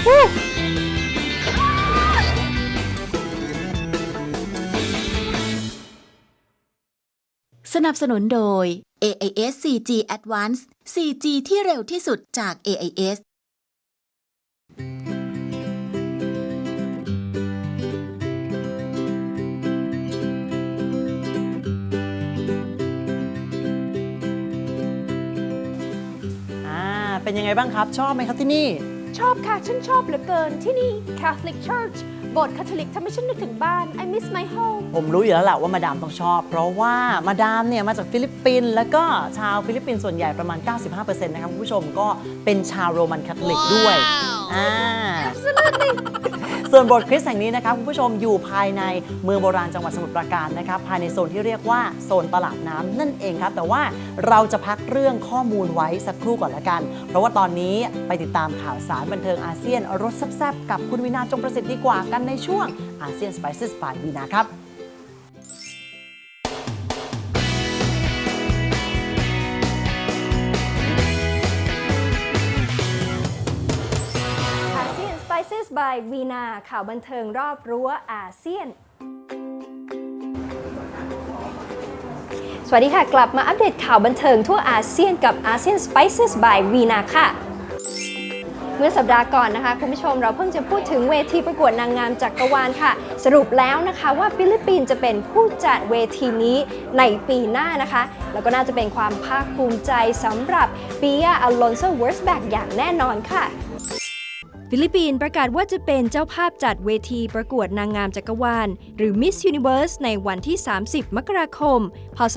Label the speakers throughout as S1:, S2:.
S1: สนับสนุนโดย AIS 4G Advanced 4G ที่เร็วที่สุดจาก AIS
S2: อ่าเป็นยังไงบ้างครับ ชอบไหมครับที่นี่
S3: ชอบค่ะ ฉันชอบเหลือเกินที่นี่ Catholic Church โบสถ์คาทอลิกทำให้ฉันนึกถึงบ้าน I miss my home
S2: ผมรู้อยู่แล้วแหละว่ามาดามต้องชอบ เพราะว่ามาดามเนี่ยมาจากฟิลิปปินส์แล้วก็ชาวฟิลิปปินส์ส่วนใหญ่ประมาณ 95%นะครับคุณผู้ชมก็เป็นชาวโรมันคาทอลิกด้วยอ่า ส่วนโบสถ์คริสต์แห่งนี้นะครับคุณผู้ชมอยู่ภายในเมืองโบราณจังหวัดสมุทรปราการนะครับภายในโซนที่เรียกว่าโซนตลาดน้ำนั่นเองครับ แต่ว่าเราจะพักเรื่องข้อมูลไว้สักครู่ก่อนละกัน เพราะว่าตอนนี้ไปติดตามข่าวสารบันเทิงอาเซียนรสแซ่บๆกับคุณวินาจงประสิทธิ์ดีกว่ากันในช่วงอาเซียนสไปซ์สปายวีนาครับ
S3: Spices by Vina ข่าวบันเทิงรอบรั้วอาเซียน สวัสดีค่ะ กลับมาอัปเดตข่าวบันเทิงทั่วอาเซียนกับอาเซียน Spices by Vina ค่ะ เมื่อสัปดาห์ก่อนนะคะ คุณผู้ชมเราเพิ่งจะพูดถึงเวทีประกวดนางงามจักรวาลค่ะ สรุปแล้วนะคะว่าฟิลิปปินส์จะเป็นผู้จัดเวทีนี้ในปีหน้านะคะ แล้วก็น่าจะเป็นความภาคภูมิใจสำหรับปียาอลอนโซเวิร์สแบกอย่างแน่นอนค่ะ ฟิลิปปินส์ประกาศว่าจะเป็นเจ้าภาพจัดเวทีประกวดนางงามจักรวาล หรือ Miss Universe ในวันที่ 30 มกราคม พศ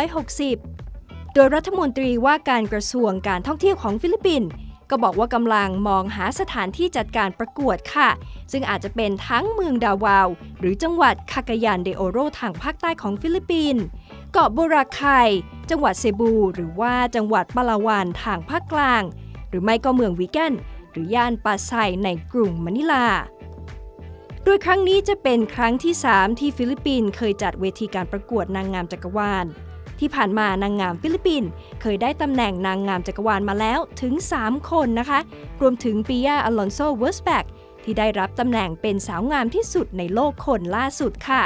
S3: 2560 โดยรัฐมนตรีว่าการกระทรวงการท่องเที่ยวของฟิลิปปินส์ก็บอกว่ากำลังมองหาสถานที่จัดการประกวดค่ะ ซึ่งอาจจะเป็นทั้งเมืองดาวาว หรือจังหวัดคากายานเดโอโรทางภาคใต้ของฟิลิปปินส์เกาะบุราไคจังหวัดเซบู หรือว่าจังหวัดปาลาวันทางภาคกลาง หรือไม่ก็เมืองวิกเกน หรือย่านปาไซในกรุงมะนิลา โดยครั้งนี้จะเป็นครั้งที่ 3 ที่ฟิลิปปินส์เคยจัดเวทีการประกวดนางงามจักรวาล ที่ผ่านมานางงามฟิลิปปินส์เคยได้ตำแหน่งนางงามจักรวาลมาแล้วถึง 3 คนนะคะ รวมถึงปิยาอลอนโซเวิร์สแบกที่ได้รับตำแหน่งเป็นสาวงามที่สุดในโลกคนล่าสุดค่ะ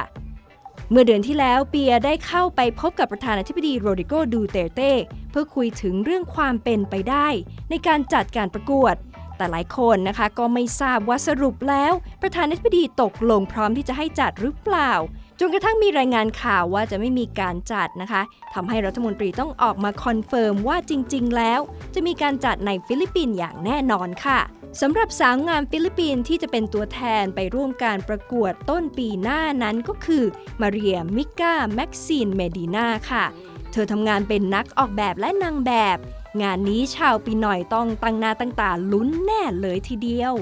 S3: เมื่อเดือนที่แล้วเปียได้เข้าไปพบกับประธานาธิบดีโรดิโกดูเตเต้เพื่อคุยถึงเรื่องความเป็นไปได้ ในการจัดการประกวด แต่หลายคนนะคะก็ไม่ทราบว่าสรุปแล้ว ประธานาธิบดีตกลงพร้อมที่จะให้จัดหรือเปล่า จนกระทั่งมีรายงานข่าวว่าจะไม่มีการจัดนะคะทำให้รัฐมนตรีต้องออกมาคอนเฟิร์มว่าจริง ๆ แล้ว จะมีการจัดในฟิลิปปินส์อย่างแน่นอนค่ะสำหรับสาวงามฟิลิปปินส์ที่จะเป็นตัวแทนไปร่วมการประกวดต้นปีหน้านั้นก็คือมาเรียมิก้าแม็กซีนเมดีนาค่ะ เธอทำงานเป็นนักออกแบบและนางแบบ งานนี้ชาวปีหน่อยต้องตั้งหน้าตั้งตาลุ้นแน่เลยทีเดียว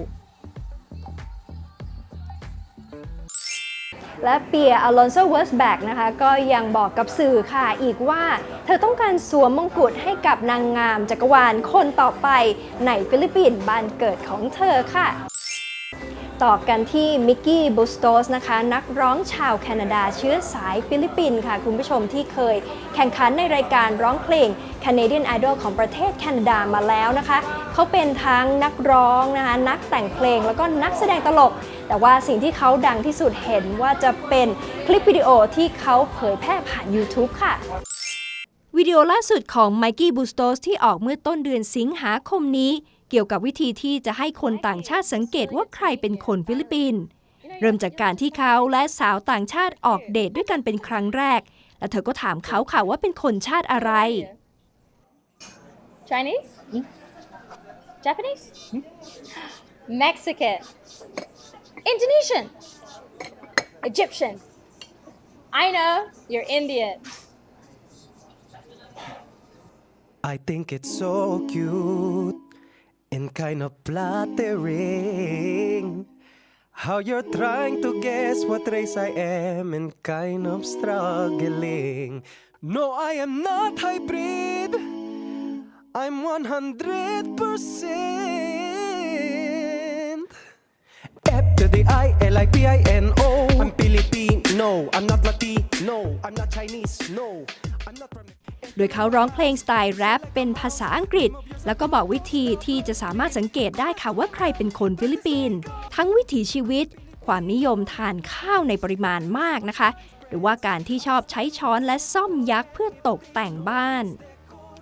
S3: และเปียอลอนโซเวิร์สแบกนะคะ ก็ยังบอกกับสื่อค่ะอีกว่า เธอต้องการสวมมงกุฎให้กับนางงามจักรวาลคนต่อไปในฟิลิปปินส์บ้านเกิดของเธอค่ะ ต่อกันที่มิกกี้บูสโตสนะคะ นักร้องชาวแคนาดาเชื้อสายฟิลิปปินส์ค่ะ คุณผู้ชมที่เคยแข่งขันในรายการร้องเพลง Canadian Idol ของประเทศแคนาดามาแล้วนะคะ เขาเป็นทั้งนักร้องนะคะนักแต่งเพลงแล้วก็นักแสดงตลก แต่ว่าสิ่งที่เขาดังที่สุดเห็นว่าจะเป็นคลิปวิดีโอที่เขาเผยแพร่ผ่าน YouTube ค่ะวิดีโอล่าสุดของไมกี้บูสโตสที่ออกเมื่อต้นเดือนสิงหาคมนี้ เกี่ยวกับวิธีที่จะให้คนต่างชาติสังเกตว่าใครเป็นคนฟิลิปปินส์เริ่มจากการที่เขาและสาวต่างชาติออกเดทด้วยกันเป็นครั้งแรก และเธอก็ถามเขาค่ะว่าเป็นคนชาติอะไร
S4: Chinese? Japanese? Mexican? Indonesian? Egyptian? I know, you're Indian.
S5: I think it's so cute and kind of flattering. How you're trying to guess what race I am and kind of struggling. No, I am not hybrid. I'm 100%. F to the I, L I P I N O. I'm Filipino. I'm not Latino. I'm not Chinese. No.
S3: โดยเขาร้องเพลงสไตล์แรปเป็นภาษาอังกฤษ แล้วก็บอกวิธีที่จะสามารถสังเกตได้ค่ะว่าใครเป็นคนฟิลิปปินส์ทั้งวิถีชีวิต ความนิยมทานข้าวในปริมาณมากนะคะ หรือว่าการที่ชอบใช้ช้อนและซ่อมยักษ์เพื่อตกแต่งบ้าน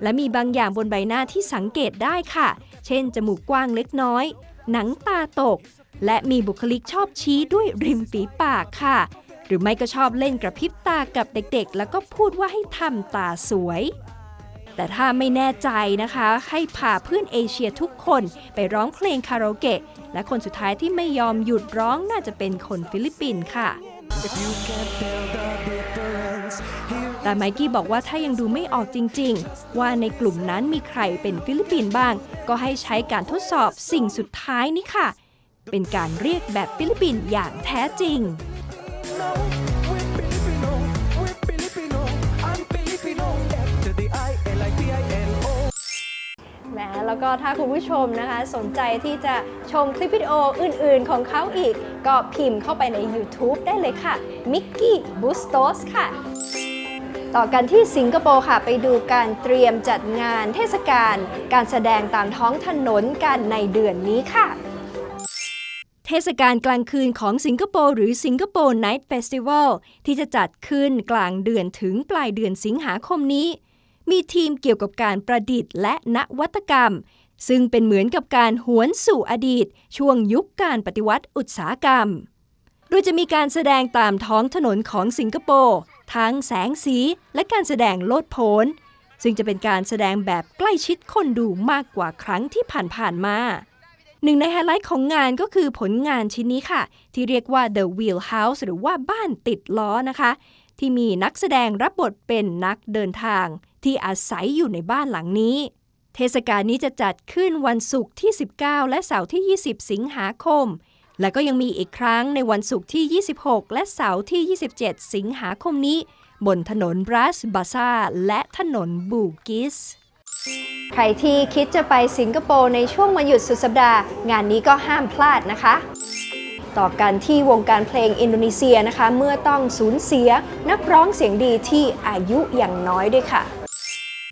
S3: และมีบางอย่างบนใบหน้าที่สังเกตได้ค่ะ เช่น จมูกกว้างเล็กน้อย หนังตาตก และมีบุคลิกชอบชี้ด้วยริมฝีปากค่ะ หรือไม่ก็ชอบเล่นกระพริบตากับเด็กๆ แล้วก็พูดว่าให้ทำตาสวย แต่ถ้าไม่แน่ใจนะคะ ให้พาเพื่อนเอเชียทุกคนไปร้องเพลงคาราโอเกะ และคนสุดท้ายที่ไม่ยอมหยุดร้องน่าจะเป็นคนฟิลิปปินส์ค่ะ แต่ไมกี้บอกว่าถ้ายังดูไม่ออกจริง ๆ ว่าในกลุ่มนั้นมีใครเป็นฟิลิปปินส์บ้าง ก็ให้ใช้การทดสอบสิ่งสุดท้ายนี้ค่ะ เป็นการเรียกแบบฟิลิปปินส์อย่างแท้จริง
S5: No, we're Filipino, we're Filipino, I'm Filipino. F to the I, L I P I N O.
S3: แหมแล้วก็ถ้าคุณผู้ชมนะคะสนใจที่จะชมคลิปวิดีโออื่นๆของเขาอีก ก็พิมพ์เข้าไปใน YouTube ได้เลยค่ะ Mickey Bustos ค่ะ ต่อกันที่สิงคโปร์ค่ะ ไปดูการเตรียมจัดงานเทศกาลการแสดงตามท้องถนนกันในเดือนนี้ค่ะ เทศกาลกลางคืนของสิงคโปร์หรือสิงคโปร์ Night Festival ที่จะจัดขึ้นกลางเดือนถึงปลายเดือนสิงหาคมนี้ มีทีมเกี่ยวกับการประดิษฐ์และนวัตกรรม ซึ่งเป็นเหมือนกับการหวนสู่อดีต ช่วงยุคการปฏิวัติอุตสาหกรรม โดยจะมีการแสดงตามท้องถนนของสิงคโปร์ทั้งแสงสีและการแสดงโลดโผนซึ่งจะเป็นการแสดงแบบใกล้ชิดคนดูมากกว่าครั้งที่ผ่านๆมา หนึ่งในไฮไลท์ของงานก็คือผลงานชิ้นนี้ค่ะ ที่เรียกว่า The Wheelhouse หรือว่าบ้านติดล้อนะคะ ที่มีนักแสดงรับบทเป็นนักเดินทาง ที่อาศัยอยู่ในบ้านหลังนี้ เทศกาลนี้จะจัดขึ้นวันศุกร์ที่ 19 และเสาร์ที่ 20 สิงหาคม และก็ยังมีอีกครั้งในวันศุกร์ที่ 26 และเสาร์ที่ 27 สิงหาคมนี้ บนถนนบรัสบาซาและถนนบูกิส ใครที่คิดจะไปสิงคโปร์ในช่วงวันหยุดสุดสัปดาห์ งานนี้ก็ห้ามพลาดนะคะ ต่อกันที่วงการเพลงอินโดนีเซียนะคะ เมื่อต้องสูญเสียนักร้องเสียงดีที่อายุอย่างน้อยด้วยค่ะ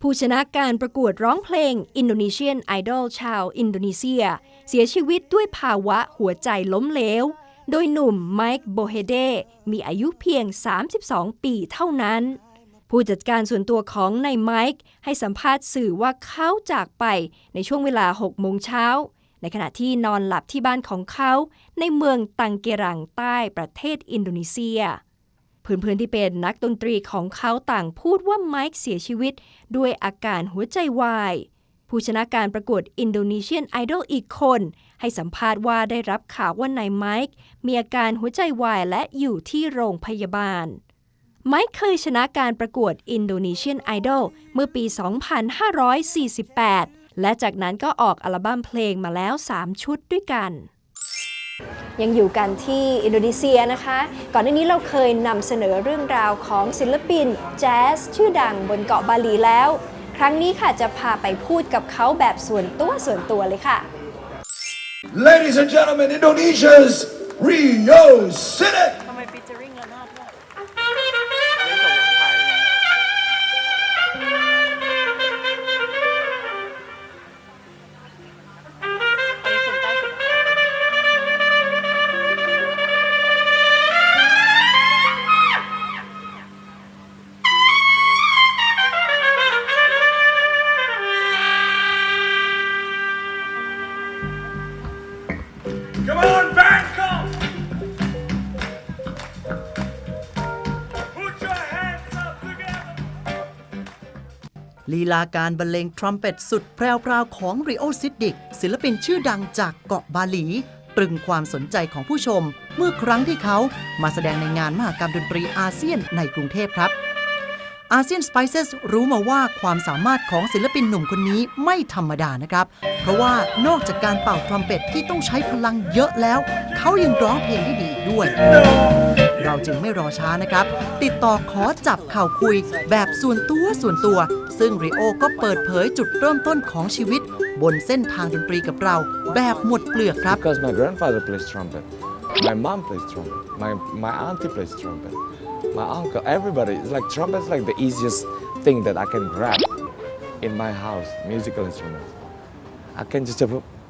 S3: ผู้ชนะการประกวดร้องเพลง Indonesian Idol ชาวอินโดนีเซีย เสียชีวิตด้วยภาวะหัวใจล้มเหลว โดยหนุ่มไมค์โบเฮเดมีอายุเพียง 32 ปีเท่านั้น ผู้จัดการส่วนตัวของนายไมค์ให้สัมภาษณ์สื่อว่าเขาจากไปในช่วงเวลา 6 โมงเช้า ในขณะที่นอนหลับที่บ้านของเขา ในเมืองตังเกรังใต้ประเทศอินโดนีเซียเพื่อนๆที่เป็นนักดนตรีของเขาต่างพูดว่าไมค์เสียชีวิตด้วยอาการหัวใจวาย ผู้ชนะการประกวด Indonesian Idol อีกคน ให้สัมภาษณ์ว่าได้รับข่าวว่านายไมค์มีอาการหัวใจวายและอยู่ที่โรงพยาบาล ไมค์เคยชนะการประกวด Indonesian Idol เมื่อปี 2548 และจากนั้นก็ออกอัลบั้มเพลงมาแล้ว 3 ชุดด้วยกัน ยังอยู่กันที่อินโดนีเซียนะคะ ก่อนหน้านี้เราเคยนำเสนอเรื่องราวของศิลปิน แจ๊สชื่อดังบนเกาะบาหลีแล้ว ครั้งนี้ค่ะจะพาไปพูดกับเขาแบบส่วนตัวส่วนตัวเลยค่ะ
S6: Ladies and gentlemen, Indonesia's Rio City.
S2: ลีลาการบรรเลงทรัมเป็ตสุดแพรวๆของริโอซิดดิกศิลปินชื่อดังจากเกาะบาหลี ตรึงความสนใจของผู้ชม เมื่อครั้งที่เขามาแสดงในงานมหกรรมดนตรีอาเซียนในกรุงเทพครับอาเซียนสไปเซสรู้มาว่าความสามารถของศิลปินหนุ่มคนนี้ไม่ธรรมดานะครับ เพราะว่านอกจากการเป่าทรัมเป็ตที่ต้องใช้พลังเยอะแล้ว เขายังร้องเพลงได้ดีด้วย เราจึงไม่รอช้านะครับ ติดต่อขอจับเข่าคุยแบบส่วนตัวส่วนตัว ซึ่งริโอก็เปิดเผยจุดเริ่มต้นของชีวิต บนเส้นทางดนตรีกับเรา แบบหมดเปลือกครับ
S7: Because my grandfather plays trumpet, my mom plays trumpet, my, my auntie plays trumpet, my uncle, everybody. It's like trumpet's like the easiest thing that I can grab in my house, musical instruments. I can just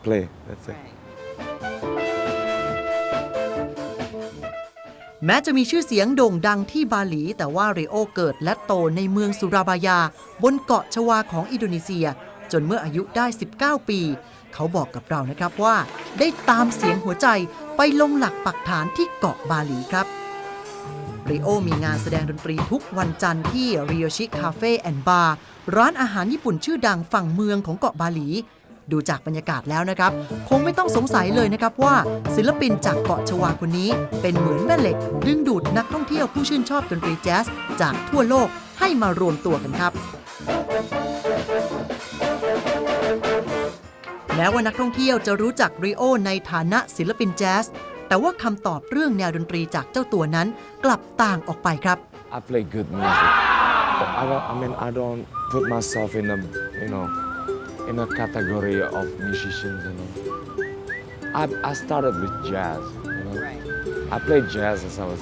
S7: play. That's it.
S2: แม้จะมีชื่อเสียงโด่งดังที่บาหลี แต่ว่าเรโอเกิดและโตในเมืองสุราบายา บนเกาะชวาของอินโดนีเซีย จนเมื่ออายุได้ 19 ปี เขาบอกกับเรานะครับว่า ได้ตามเสียงหัวใจไปลงหลักปักฐานที่เกาะบาหลีครับริโอมีงานแสดงดนตรีทุกวันจันทร์ที่ริโอชิคาเฟ่แอนด์บาร์ร้านอาหารญี่ปุ่นชื่อดังฝั่งเมืองของเกาะบาหลี ดูจากบรรยากาศแล้วนะครับ คงไม่ต้องสงสัยเลยนะครับว่า ศิลปินจากเกาะชวาคนนี้ เป็นเหมือนแม่เหล็ก ดึงดูดนักท่องเที่ยวผู้ชื่นชอบดนตรีแจ๊สจากทั่วโลกให้มารวมตัวกันครับแม้ว่านักท่องเที่ยวจะรู้จักริโอในฐานะศิลปินแจ๊สแต่ว่าคำตอบเรื่องแนวดนตรีจากเจ้าตัวนั้นกลับต่างออกไปครับ
S7: I play good music. I don't. I mean, I don't put myself in a, you know, in a category of musicians. You know, I I started with jazz. You know, I played jazz as I was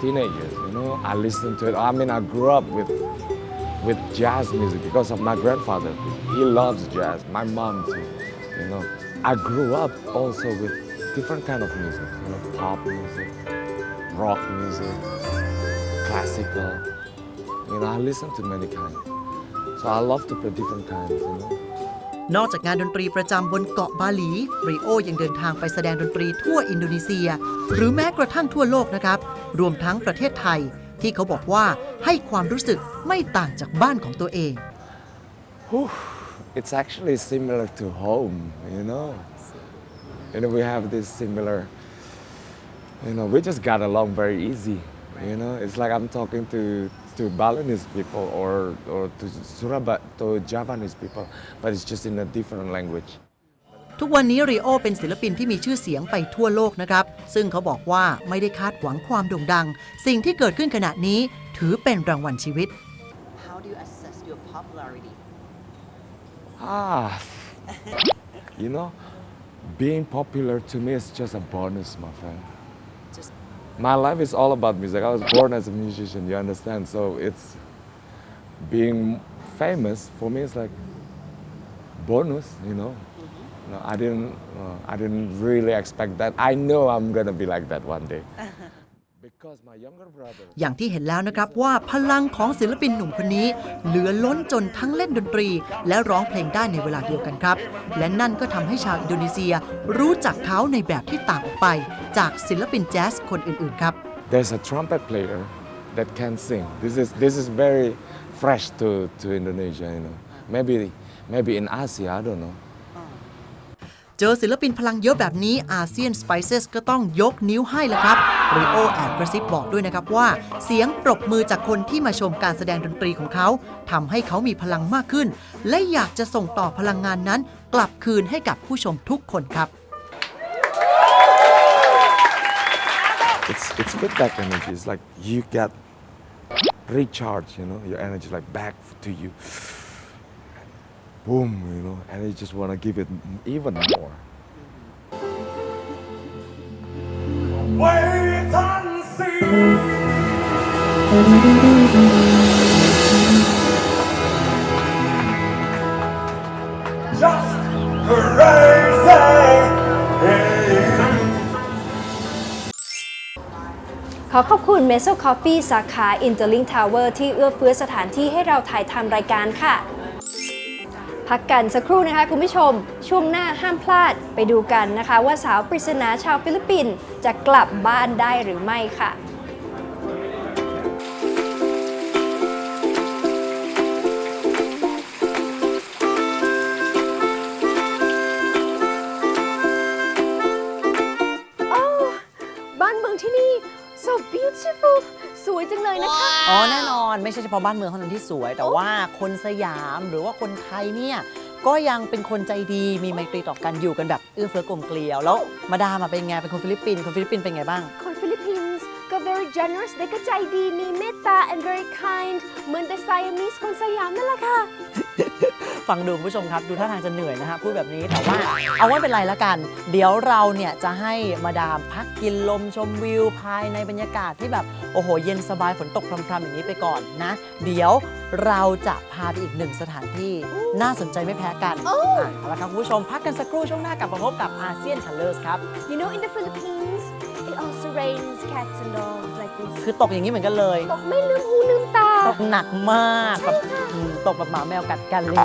S7: teenagers. You know, I listened to it. I mean, I grew up with with jazz music because of my grandfather. He loves jazz. My mom too. You know, I grew up also with different kind of music. You know, pop music, rock music classical. You know, I listen to many kinds. So I love to play different kinds, you know.
S2: นอกจากงานดนตรีประจำบนเกาะบาหลี ริโอยังเดินทางไปแสดงดนตรีทั่วอินโดนีเซีย หรือแม้กระทั่งทั่วโลกนะครับ รวมทั้งประเทศไทย ที่เขาบอกว่าให้ความรู้สึกไม่ต่างจากบ้านของตัวเอง
S7: It's actually similar to home, you know. You know, we have this similar, you know, we just got along very easy. You know, it's like I'm talking to to Balinese people or or to Surabaya, to Japanese people, but it's just in a different language.
S2: ทุกวันนี้ริโอเป็นศิลปินที่มีชื่อเสียงไปทั่วโลกนะครับ ซึ่งเขาบอกว่าไม่ได้คาดหวังความโด่งดัง สิ่งที่เกิดขึ้นขณะนี้ถือเป็นรางวัลชีวิต How do you assess your popularity
S7: Ah, you know, being popular to me is just a bonus, my friend. My life is all about music. I was born as a musician, you understand? So it's being famous for me is like bonus, you know. No, I didn't, uh, I didn't really expect that. I know I'm gonna be like that one day.
S2: อย่างที่เห็นแล้วนะครับว่าพลังของศิลปินหนุ่มคนนี้ เหลือล้นจนทั้งเล่นดนตรี และร้องเพลงได้ในเวลาเดียวกันครับ และนั่นก็ทำให้ชาวอินโดนีเซียรู้จักเขาในแบบที่ต่างออกไป จากศิลปินแจ๊สคนอื่นๆครับ
S7: there's a trumpet player that can sing. This is this is very fresh to, to Indonesia, you know. Maybe maybe in Asia, I don't know.
S2: เจอศิลปินพลังเยอะแบบนี้อาเซียนสไปเซสก็ต้องยกนิ้วให้แล้วครับ ริโอแอบกระซิบบอกด้วยนะครับว่า เสียงปรบมือจากคนที่มาชมการแสดงดนตรีของเขาทำให้เขามีพลังมากขึ้น และอยากจะส่งต่อพลังงานนั้น กลับคืนให้กับผู้ชมทุกคนครับ
S7: It's it's feedback energy. It's like you get recharge, you know, your energy like back to you. Boom, you know, and you just want to give it even more.
S6: Wait and see. Just crazy.
S3: ขอขอบคุณ m e s o Coffee สาขา Interlink Tower ที่เอื้อเฟื้อสถานที่ให้เราถ่ายทำรายการค่ะ พักกันสักครู่นะคะคุณผู้ชม ช่วงหน้าห้ามพลาดไปดูกันนะคะ ว่าสาวปริศนาชาวฟิลิปปินส์จะกลับบ้านได้หรือไม่ค่ะ
S4: บ้านเมืองที่นี่ so beautiful สวยจังเลยนะคะ
S2: อ๋อ แน่นอน ไม่ใช่เฉพาะบ้านเมืองเท่านั้นที่สวย แต่ว่าคนสยามหรือว่าคนไทยเนี่ยก็ยังเป็นคนใจดีมีไมตรีต่อกันอยู่กันแบบเอื้อเฟื้อกลมเกลียว แล้วมาดามมาเป็นไงเป็นคนฟิลิปปินส์คนฟิลิปปินส์เป็นไงบ้าง
S4: คนฟิลิปปินส์ก็ very generous และก็ใจดีมีเมตตา and very kind เหมือน the Siamese คนสยามนั่นแหละค่ะ
S8: ฟังดูคุณผู้ชมครับ ดูท่าทางจะเหนื่อยนะฮะพูดแบบนี้แต่ว่าเอาว่าเป็นไรละกัน เดี๋ยวเราเนี่ยจะให้มาดามพักกินลมชมวิวภายในบรรยากาศที่แบบโอ้โหเย็นสบายฝนตกพรำๆอย่างนี้ไปก่อนนะ เดี๋ยวเราจะพาไปอีกหนึ่งสถานที่น่าสนใจไม่แพ้กันอะเอาละครับคุณผู้ชมพักกันสักครู่ช่วงหน้ากลับมาพบกับอาเซียนคัลเลอร์สครับ
S4: You know in the Philippines it also rains cats and dogs like this
S8: คือตกอย่างนี้เหมือนกันเลย
S4: ตกไม่ลืมหูลืมตา
S8: ตกหนักมากแบบตกแบบหมาแมวกัดกันเลย